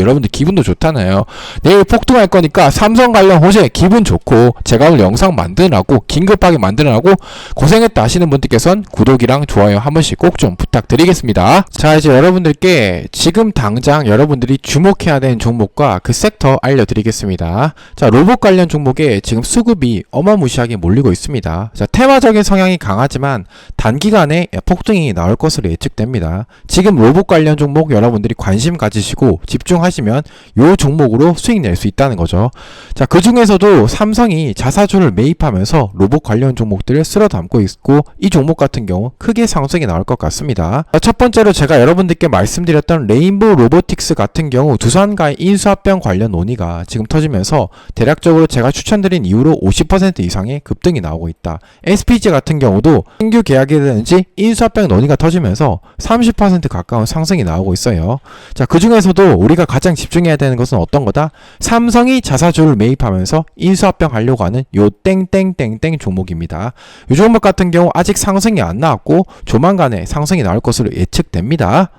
여러분들 기분도 좋잖아요. 내일 폭등할 거니까 삼성 관련 호재 기분 좋고 제가 오늘 영상 만드느라고 긴급하게 만드느라고 고생했다 하시는 분들께선 구독이랑 좋아요 한 번씩 꼭 좀 부탁드리겠습니다. 자 이제 여러분들께 지금 당장 여러분들이 주목해야 되는 종목과 그 섹터 알려드리겠습니다. 자 로봇 관련 종목에 지금 수급이 어마무시하게 몰리고 있습니다. 자 테마적인 성향이 강하지만 단기간에 폭등이 나올 것으로 예측됩니다. 지금 로봇 관련 종목 여러분들이 관심 가지시고 집중 하시면 요 종목으로 수익 낼 수 있다는 거죠. 자, 그 중에서도 삼성이 자사주를 매입하면서 로봇 관련 종목들을 쓸어 담고 있고 이 종목 같은 경우 크게 상승이 나올 것 같습니다. 자, 첫 번째로 제가 여러분들께 말씀드렸던 레인보우 로보틱스 같은 경우 두산과의 인수합병 관련 논의가 지금 터지면서 대략적으로 제가 추천드린 이후로 50% 이상의 급등이 나오고 있다. SPG 같은 경우도 신규 계약이라든지 인수합병 논의가 터지면서 30% 가까운 상승이 나오고 있어요. 자, 그 중에서도 우리가 가장 집중해야 되는 것은 어떤 거다? 삼성이 자사주를 매입하면서 인수합병 하려고 하는 요 땡땡땡땡 종목입니다. 이 종목 같은 경우 아직 상승이 안 나왔고 조만간에 상승이 나올 것으로 예측됩니다.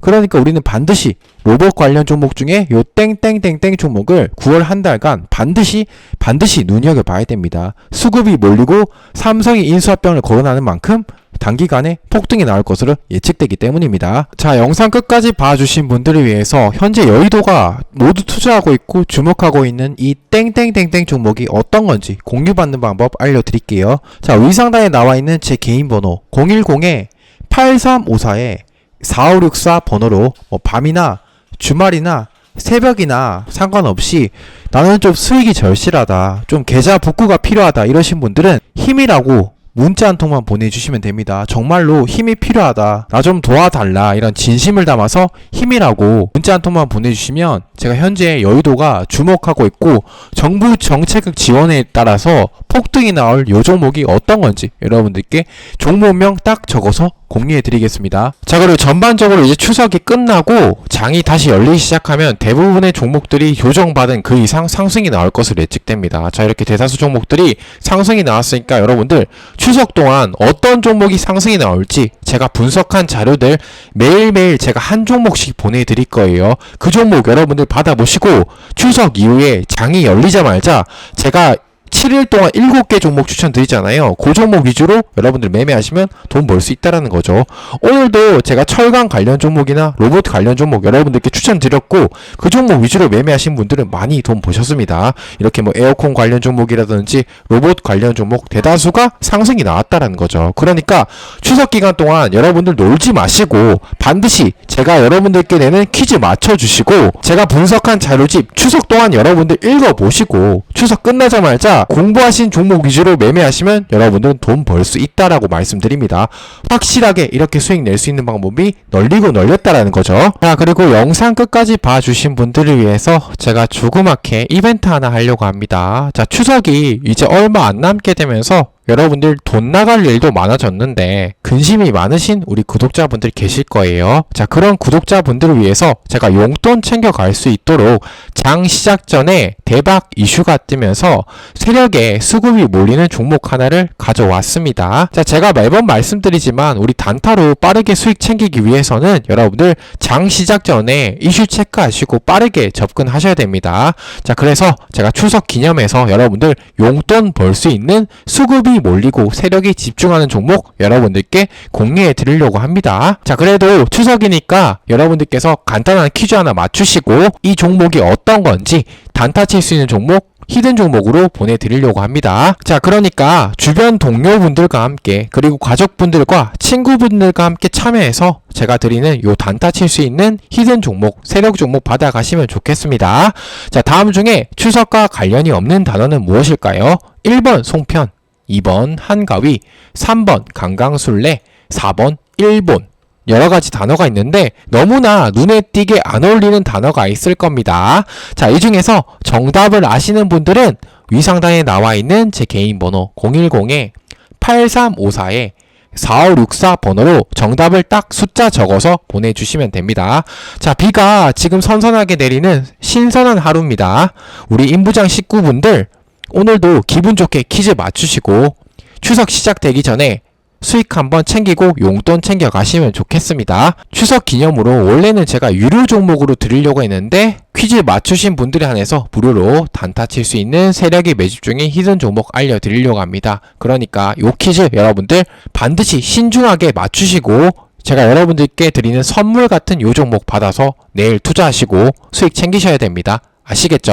그러니까 우리는 반드시 로봇 관련 종목 중에 요 땡땡땡땡 종목을 9월 한 달간 반드시 반드시 눈여겨 봐야 됩니다. 수급이 몰리고 삼성이 인수합병을 거론하는 만큼 단기간에 폭등이 나올 것으로 예측되기 때문입니다. 자, 영상 끝까지 봐주신 분들을 위해서 현재 여의도가 모두 투자하고 있고 주목하고 있는 이 땡땡땡땡 종목이 어떤 건지 공유받는 방법 알려드릴게요. 자, 위상단에 나와 있는 제 개인 번호 010에 8354에 4564 번호로 뭐 밤이나 주말이나 새벽이나 상관없이 나는 좀 수익이 절실하다. 좀 계좌 복구가 필요하다. 이러신 분들은 힘이라고 문자 한 통만 보내주시면 됩니다. 정말로 힘이 필요하다. 나 좀 도와달라. 이런 진심을 담아서 힘이라고 문자 한 통만 보내주시면 제가 현재 여의도가 주목하고 있고 정부 정책 지원에 따라서 폭등이 나올 요 종목이 어떤 건지 여러분들께 종목명 딱 적어서 공유해 드리겠습니다. 자, 그리고 전반적으로 이제 추석이 끝나고 장이 다시 열리기 시작하면 대부분의 종목들이 조정받은 그 이상 상승이 나올 것으로 예측됩니다. 자, 이렇게 대다수 종목들이 상승이 나왔으니까 여러분들 추석 동안 어떤 종목이 상승이 나올지 제가 분석한 자료들 매일매일 제가 한 종목씩 보내드릴 거예요. 그 종목 여러분들 받아보시고 추석 이후에 장이 열리자마자 제가 7일 동안 7개 종목 추천드리잖아요. 그 종목 위주로 여러분들 매매하시면 돈 벌 수 있다라는 거죠. 오늘도 제가 철강 관련 종목이나 로봇 관련 종목 여러분들께 추천드렸고 그 종목 위주로 매매하신 분들은 많이 돈 보셨습니다. 이렇게 뭐 에어컨 관련 종목이라든지 로봇 관련 종목 대다수가 상승이 나왔다라는 거죠. 그러니까 추석 기간 동안 여러분들 놀지 마시고 반드시 제가 여러분들께 내는 퀴즈 맞춰주시고 제가 분석한 자료집 추석 동안 여러분들 읽어보시고 추석 끝나자마자 공부하신 종목 위주로 매매하시면 여러분들은 돈 벌 수 있다라고 말씀드립니다. 확실하게 이렇게 수익 낼 수 있는 방법이 널리고 널렸다라는 거죠. 자, 그리고 영상 끝까지 봐주신 분들을 위해서 제가 조그맣게 이벤트 하나 하려고 합니다. 자, 추석이 이제 얼마 안 남게 되면서 여러분들 돈 나갈 일도 많아졌는데 근심이 많으신 우리 구독자분들 계실 거예요. 자, 그런 구독자분들을 위해서 제가 용돈 챙겨갈 수 있도록 장 시작 전에 대박 이슈가 뜨면서 세력에 수급이 몰리는 종목 하나를 가져왔습니다. 자, 제가 매번 말씀드리지만 우리 단타로 빠르게 수익 챙기기 위해서는 여러분들 장 시작 전에 이슈 체크하시고 빠르게 접근하셔야 됩니다. 자, 그래서 제가 추석 기념해서 여러분들 용돈 벌 수 있는 수급이 몰리고 세력이 집중하는 종목 여러분들께 공유해 드리려고 합니다. 자, 그래도 추석이니까 여러분들께서 간단한 퀴즈 하나 맞추시고 이 종목이 어떤 건지 단타 칠 수 있는 종목 히든 종목으로 보내드리려고 합니다. 자, 그러니까 주변 동료분들과 함께 그리고 가족분들과 친구분들과 함께 참여해서 제가 드리는 요 단타 칠 수 있는 히든 종목, 세력 종목 받아가시면 좋겠습니다. 자, 다음 중에 추석과 관련이 없는 단어는 무엇일까요? 1번 송편, 2번 한가위, 3번 강강술래, 4번 일본. 여러 가지 단어가 있는데 너무나 눈에 띄게 안 어울리는 단어가 있을 겁니다. 자, 이 중에서 정답을 아시는 분들은 위상단에 나와 있는 제 개인 번호 010에 8354에 4564 번호로 정답을 딱 숫자 적어서 보내주시면 됩니다. 자, 비가 지금 선선하게 내리는 신선한 하루입니다. 우리 임부장 식구분들 오늘도 기분 좋게 퀴즈 맞추시고 추석 시작되기 전에 수익 한번 챙기고 용돈 챙겨 가시면 좋겠습니다. 추석 기념으로 원래는 제가 유료 종목으로 드리려고 했는데 퀴즈 맞추신 분들에 한해서 무료로 단타 칠 수 있는 세력이 매집 중인 히든 종목 알려드리려고 합니다. 그러니까 요 퀴즈 여러분들 반드시 신중하게 맞추시고 제가 여러분들께 드리는 선물 같은 요 종목 받아서 내일 투자하시고 수익 챙기셔야 됩니다. 아시겠죠?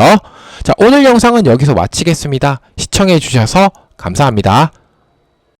자, 오늘 영상은 여기서 마치겠습니다. 시청해 주셔서 감사합니다.